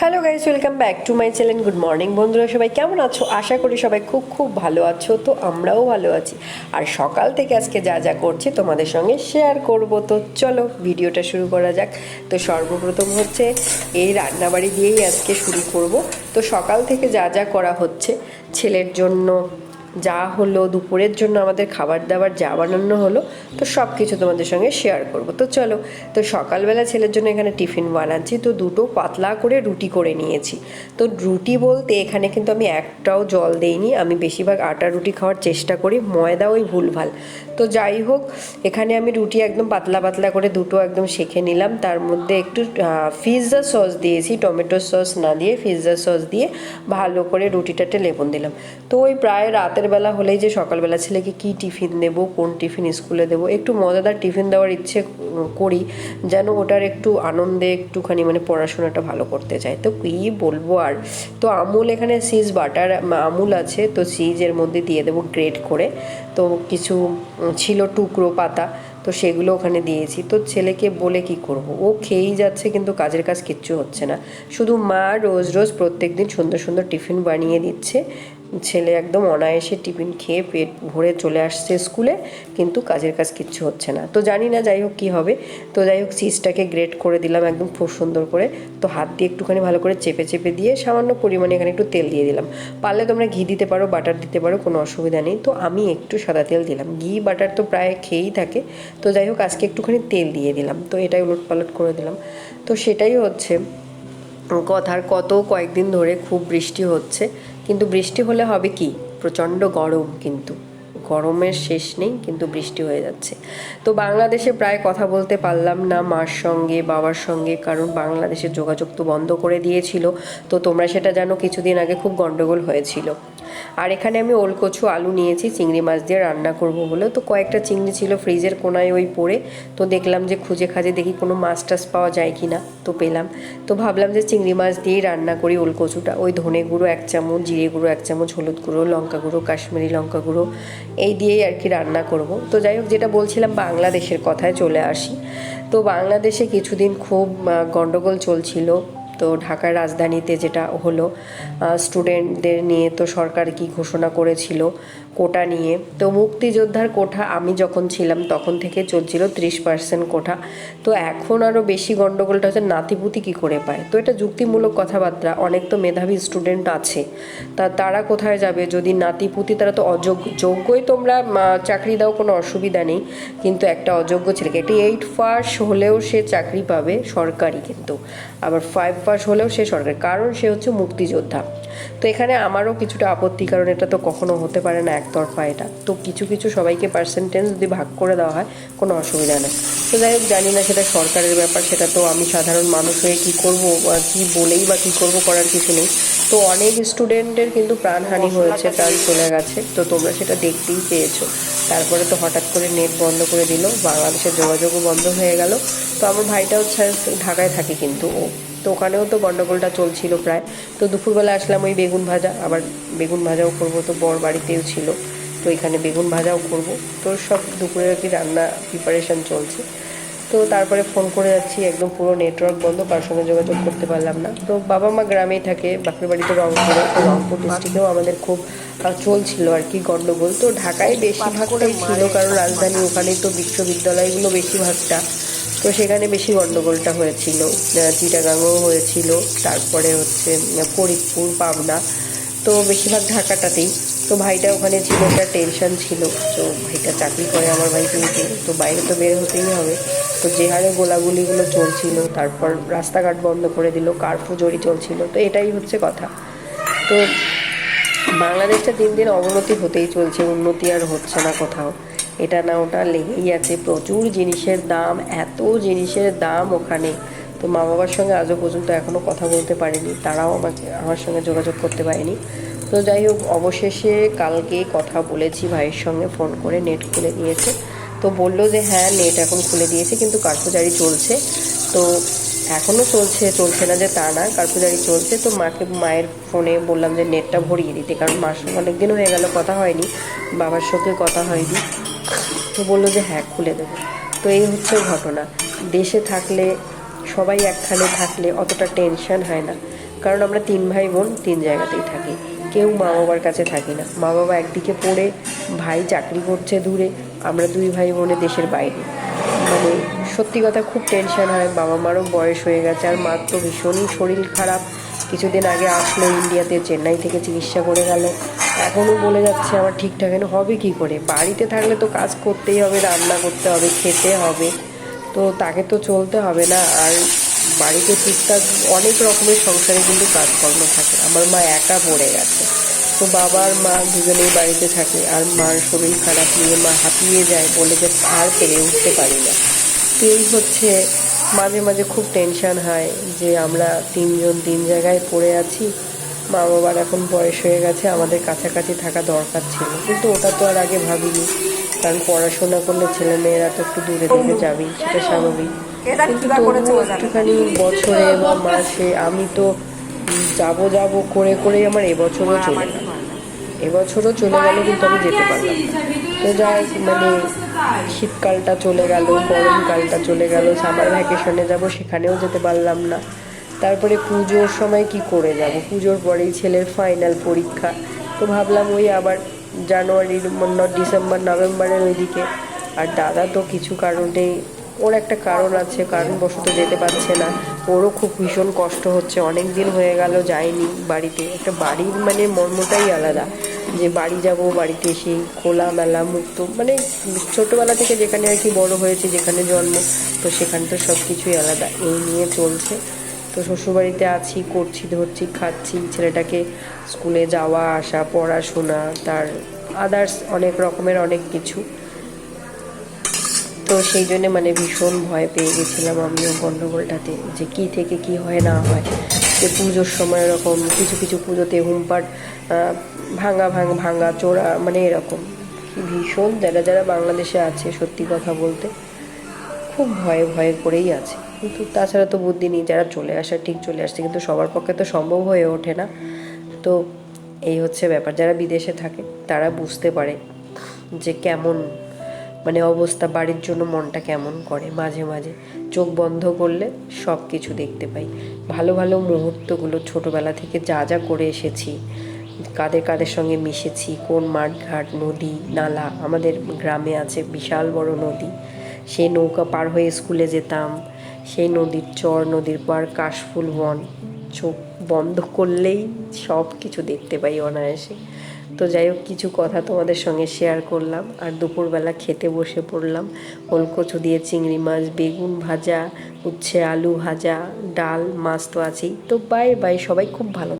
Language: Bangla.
Hello guys welcome back to my channel good morning বন্ধুরা, সবাই কেমন আছো? আশা করি সবাই খুব খুব ভালো আছো, তো আমরাও ভালো আছি। আর সকাল থেকে আজকে যা যা করছি তোমাদের সঙ্গে শেয়ার করব। তো চলো ভিডিওটা শুরু করা যাক। তো সর্বপ্রথম হচ্ছে এই রান্নাবাড়ি দিয়েই আজকে শুরু করব। তো সকাল থেকে যা যা করা হচ্ছে, ছেলের জন্য যা হলো দুপুরের জন্য আমাদের খাবার দাবার যা বানানো হলো, তো সব কিছু তোমাদের সঙ্গে শেয়ার করব। তো চলো, তো সকালবেলা ছেলের জন্য এখানে টিফিন বানাচ্ছি, তো দুটো পাতলা করে রুটি করে নিয়েছি। তো রুটি বলতে এখানে কিন্তু আমি একটাও জল দেইনি, আমি বেশিরভাগ আটা রুটি খাওয়ার চেষ্টা করি, ময়দা ওই ভুলভাল। তো যাই হোক, এখানে আমি রুটি একদম পাতলা পাতলা করে দুটো একদম সেঁকে নিলাম, তার মধ্যে একটু পিৎজা সস দিয়েছি টমেটো সস না দিয়ে পিৎজা সস দিয়ে ভালো করে রুটিটাতে লেবন দিলাম। তো ওই প্রায় রাতের বেলা হলেই যে সকালবেলা ছেলেকে কি টিফিন দেবো, কোন টিফিন স্কুলে দেবো, একটু মজাদার টিফিন দেওয়ার ইচ্ছে করি, যেন ওটার একটু আনন্দে একটুখানি মানে পড়াশোনাটা ভালো করতে চায় তো কী বলব আর? তো আমুল এখানে সিজ বাটার আমুল আছে, তো সিজের মধ্যে দিয়ে দেবো গ্রেট করে। তো কিছু ছিল টুকরো পাতা, তো সেগুলো ওখানে দিয়েছি। তো ছেলেকে বলে কি করব? ও খেয়েই যাচ্ছে, কিন্তু কাজের কাজ কিচ্ছু হচ্ছে না। শুধু মা রোজ রোজ প্রত্যেক দিন সুন্দর সুন্দর টিফিন বানিয়ে দিচ্ছে। ছেলে একদম অনায়াসে টিফিন খেয়ে পেট ভরে চলে আসছে স্কুলে, কিন্তু কাজের কাজ কিচ্ছু হচ্ছে না। তো জানি না যাই হোক কী হবে। তো যাই হোক চিজটাকে গ্রেট করে দিলাম একদম খুব সুন্দর করে। তো হাত দিয়ে একটুখানি ভালো করে চেপে চেপে দিয়ে সামান্য পরিমাণে এখানে একটু তেল দিয়ে দিলাম। পারলে তোমরা ঘি দিতে পারো বাটার দিতে পারো, কোনো অসুবিধা নেই। তো আমি একটু সাদা তেল দিলাম। ঘি বাটার তো প্রায় খেয়েই থাকে। তো যাই হোক, আজকে একটুখানি তেল দিয়ে দিলাম। তো এটাই উলট পালট করে দিলাম। তো সেটাই হচ্ছে। কথার কত কয়েকদিন ধরে খুব বৃষ্টি হচ্ছে। কিন্তু বৃষ্টি হলে হবে কি? প্রচণ্ড গরম কিন্তু। গরমের শেষ নেই, কিন্তু বৃষ্টি হয়ে যাচ্ছে। তো বাংলাদেশে প্রায় কথা বলতে পারলাম না মার সঙ্গে, বাবার সঙ্গে, কারণ বাংলাদেশের যোগাযোগ তো বন্ধ করে দিয়েছিল। তো তোমরা সেটা জানো, কিছুদিন আগে খুব গন্ডগোল হয়েছিল। আর এখানে আমি ওলকচু আলু নিয়েছি, চিংড়ি মাছ দিয়ে রান্না করব বলে। তো কয়েকটা চিংড়ি ছিল ফ্রিজের কোনায় ওই পড়ে। তো দেখলাম যে খুঁজে খাজে দেখি কোনো মাছ টাছ পাওয়া যায় কি না তো পেলাম। তো ভাবলাম যে চিংড়ি মাছ দিয়েই রান্না করি ওলকচুটা। ওই ধনে গুঁড়ো এক চামচ, জিরে গুঁড়ো এক চামচ, হলুদ গুঁড়ো, লঙ্কা গুঁড়ো, কাশ্মীরি লঙ্কা গুঁড়ো এই দিয়েই আর কি রান্না করব। তো যাই হোক, যেটা বলছিলাম বাংলাদেশের কথায় চলে আসি। তো বাংলাদেশে কিছুদিন খুব গণ্ডগোল চলছিল। তো ঢাকার রাজধানীতে যেটা হলো স্টুডেন্টদের নিয়ে তো সরকার কি ঘোষণা করেছিল কোটা নিয়ে। তো মুক্তিযোদ্ধার কোঠা আমি যখন ছিলাম তখন থেকে চলছিল ত্রিশ পার্সেন্ট কোঠা। তো এখন আরও বেশি গণ্ডগোলটা হচ্ছে নাতিপুতি কী করে পায়? তো এটা যুক্তিমূলক কথাবার্তা, অনেক তো মেধাবী স্টুডেন্ট আছে। তা তারা কোথায় যাবে? যদি নাতিপুতি, তারা তো অযোগ্য, যোগ্যই তোমরা চাকরি দাও, কোনো অসুবিধা নেই। কিন্তু একটা অযোগ্য ছেলেকে একটি এইট পাস হলেও সে চাকরি পাবে সরকারি কিন্তু। আবার ফাইভ পাস হলেও সে সরকার কারণ সে হচ্ছে মুক্তিযোদ্ধা। তো এখানে আমারও কিছুটা আপত্তি, কারণ এটা তো কখনো হতে পারে না একতরফা এটা। তো কিছু কিছু সবাইকে পার্সেন্টেজ যদি ভাগ করে দেওয়া হয়, কোনো অসুবিধা নেই। তো যাই হোক, জানি না সেটা সরকারের ব্যাপার, সেটা তো আমি সাধারণ মানুষ হয়ে কী করব বা কী বলেই বা কী করব করার কিছু নেই। তো অনেক স্টুডেন্টের কিন্তু প্রাণহানি হয়েছে, প্রাণ চলে গেছে। তো তোমরা সেটা দেখতেই পেয়েছ। তারপরে তো হঠাৎ করে নেট বন্ধ করে দিল, বাংলাদেশের যোগাযোগও বন্ধ হয়ে গেল। তো আমার ভাইটাও ঢাকায় থাকে কিন্তু ও। তো ওখানেও তো গন্ডগোলটা চলছিল প্রায়। তো দুপুরবেলা আসলাম ওই বেগুন ভাজা, আবার বেগুন ভাজাও করব, তো বর বাড়িতেও ছিল, তো এখানে বেগুন ভাজাও করব। তো সব দুপুরে আর কি রান্না প্রিপারেশন চলছে। তো তারপরে ফোন করে যাচ্ছি, একদম পুরো নেটওয়ার্ক বন্ধ কার সঙ্গে যোগাযোগ করতে পারলাম না। তো বাবা মা গ্রামেই থাকে, বাপের বাড়িতে রংপুরে, তো রংপুর ডিস্ট্রিক্টেও আমাদের খুব চলছিল আর কি গন্ডগোল। তো ঢাকায় বেশিরভাগটাই ছিল, কারণ রাজধানী ওখানেই তো বিশ্ববিদ্যালয়গুলো বেশিরভাগটা। তো সেখানে বেশি গন্ডগোলটা হয়েছিল। চিটাগাংও হয়েছিল। তারপরে হচ্ছে ফরিদপুর, পাবনা। তো বেশিরভাগ ঢাকাটাতেই। তো ভাইটা ওখানে ছিল, একটা টেনশন ছিল। তো ভাইটা চাকরি করে আমার ভাই কিন্তু তো বাইরে তো বের হতেই হবে। তো যে হারে গোলাগুলিগুলো চলছিল, তারপর রাস্তাঘাট বন্ধ করে দিল, কার্ফু জড়ি চলছিল, তো এটাই হচ্ছে কথা। তো বাংলাদেশটা দিন দিন অবনতি হতেই চলছে, উন্নতি আর হচ্ছে না কোথাও। এটা না, ওটা লেগেই আছে। প্রচুর জিনিসের দাম, এত জিনিসের দাম ওখানে। তো মা বাবার সঙ্গে আজও পর্যন্ত এখনও কথা বলতে পারিনি। তারাও আমাকে, আমার সঙ্গে যোগাযোগ করতে পারেনি। তো যাই হোক, অবশেষে কালকে কথা বলেছি ভাইয়ের সঙ্গে, ফোন করে নেট খুলে দিয়েছে। তো বলল যে হ্যাঁ নেট এখন খুলে দিয়েছে, কিন্তু কার্ফুজারি চলছে। তো এখনও চলছে চলছে না যে তা না কার্পুজারি চলছে। তো মাকে, মায়ের ফোনে বললাম যে নেটটা ভরিয়ে দিতে। কারণ মার সঙ্গে অনেক দিন হয়ে গেল, কথা হয়নি। বাবার সঙ্গে কথা হয়নি। তো বলল যে হ্যাঁ খুলে দেবো। তো এই হচ্ছে ঘটনা। দেশে থাকলে, সবাই একখানে থাকলে অতটা টেনশন হয় না। কারণ আমরা তিন ভাই বোন তিন জায়গাতেই থাকি। কেউ মা বাবার কাছে থাকি না। মা বাবা একদিকে পড়ে, ভাই চাকরি করছে দূরে, আমরা দুই ভাই বোনে দেশের বাইরে। মানে সত্যি কথা, খুব টেনশন হয়। বাবা মারও বয়স হয়ে গেছে, আর মার তো ভীষণই শরীর খারাপ। কিছুদিন আগে আসলো ইন্ডিয়াতে, চেন্নাই থেকে চিকিৎসা করে গেল। এখনও বলে যাচ্ছে আমার ঠিকঠাক এনে হবে কি করে। বাড়িতে থাকলে তো কাজ করতেই হবে, রান্না করতে হবে, খেতে হবে। তো তাকে তো চলতে হবে না। আর বাড়িতে টুকটাক অনেক রকমের সংসারে কিন্তু কাজকর্ম থাকে। আমার মা একা পড়ে গেছে। তো বাবার মা দুজনেই বাড়িতে থাকে। আর মার শরীর খারাপ নিয়ে মা হাঁপিয়ে যায় বলে যে আর পেরে উঠতে পারি না। তো এই হচ্ছে মাঝে মাঝে খুব টেনশন হয় যে আমরা তিনজন তিন জায়গায় পড়ে আছি। মা বাবার এখন বয়স হয়ে গেছে আমাদের কাছাকাছি থাকা দরকার ছিল। কিন্তু ওটা তো আর আগে ভাবিনি। কারণ পড়াশোনা করলে ছেলে মেয়েরা তো একটু দূরে দূরে যাবেই সেটা স্বাভাবিক। কিন্তু তবুও একটুখানি বছরে বা মাসে আমি তো যাব যাব করে করে আমার এবছরও চলে গেল। এবছরও চলে গেল কিন্তু আমি যেতে পারলাম তো যাই মানে শীতকালটা চলে গেল, গরমকালটা চলে গেল সামার ভ্যাকেশনে যাব, সেখানেও যেতে পারলাম না। তারপরে পুজোর সময় কি করে যাব? পুজোর পরেই ছেলের ফাইনাল পরীক্ষা। তো ভাবলাম ওই আবার জানুয়ারির ডিসেম্বর নভেম্বরের ওইদিকে। আর দাদা তো কিছু কারণেই, ওর একটা কারণ আছে, কারণবশত যেতে পারছে না। ওরও খুব ভীষণ কষ্ট হচ্ছে অনেক দিন হয়ে গেল যায়নি বাড়িতে। একটা বাড়ির মানে মর্মটাই আলাদা। যে বাড়ি যাব, বাড়িতে এসে খোলা মেলা মুক্ত মানে ছোটোবেলা থেকে যেখানে আর কি বড় হয়েছে, যেখানে জন্ম, তো সেখানে তো সব কিছুই আলাদা। এই নিয়ে চলছে। তো শ্বশুরবাড়িতে আছি, করছি, ধরছি, খাচ্ছি। ছেলেটাকে স্কুলে যাওয়া, আসা, পড়াশোনা, তার আদার্স অনেক রকমের অনেক কিছু। তো সেই জন্যে মানে ভীষণ ভয় পেয়ে গেছিলাম আমিও গণ্ডগোলটাতে যে কি থেকে কি হয়, না হয়। যে পুজোর সময় এরকম কিছু কিছু পুজোতে হুমপাট ভাঙা ভাঙ, ভাঙা চোরা মানে এরকম। ভীষণ যারা যারা বাংলাদেশে আছে, সত্যি কথা বলতে, খুব ভয়ে ভয়ে করেই আছে। কিন্তু তাছাড়া তো বুদ্ধি নেই, যারা চলে আসা, ঠিক চলে আসছে, কিন্তু সবার পক্ষে তো সম্ভব হয়ে ওঠে না। তো এই হচ্ছে ব্যাপার, যারা বিদেশে থাকে, তারা বুঝতে পারে যে কেমন মানে অবস্থা, বাড়ির জন্য মনটা কেমন করে? মাঝে মাঝে চোখ বন্ধ করলে সব কিছু দেখতে পাই। ভালো ভালো মুহূর্তগুলো, ছোটোবেলা থেকে যা যা করে এসেছি, কাদের কাদের সঙ্গে মিশেছি, কোন মাঠঘাট, নদী, নালা, আমাদের গ্রামে আছে বিশাল বড় নদী। সেই নৌকা পার হয়ে স্কুলে যেতাম, সেই নদীর চর, নদীর পার কাশফুল বন, চোখ বন্ধ করলেই সব কিছু দেখতে পাই অনায়াসে। তো যাই হোক, কিছু কথা তোমাদের সঙ্গে শেয়ার করলাম। আর দুপুরবেলা খেতে বসে পড়লাম। ওলকচু দিয়ে চিংড়ি মাছ, বেগুন ভাজা, উচ্ছে আলু ভাজা, ডাল, মাছ তো আছেই। তো বাই বাই সবাই খুব ভালো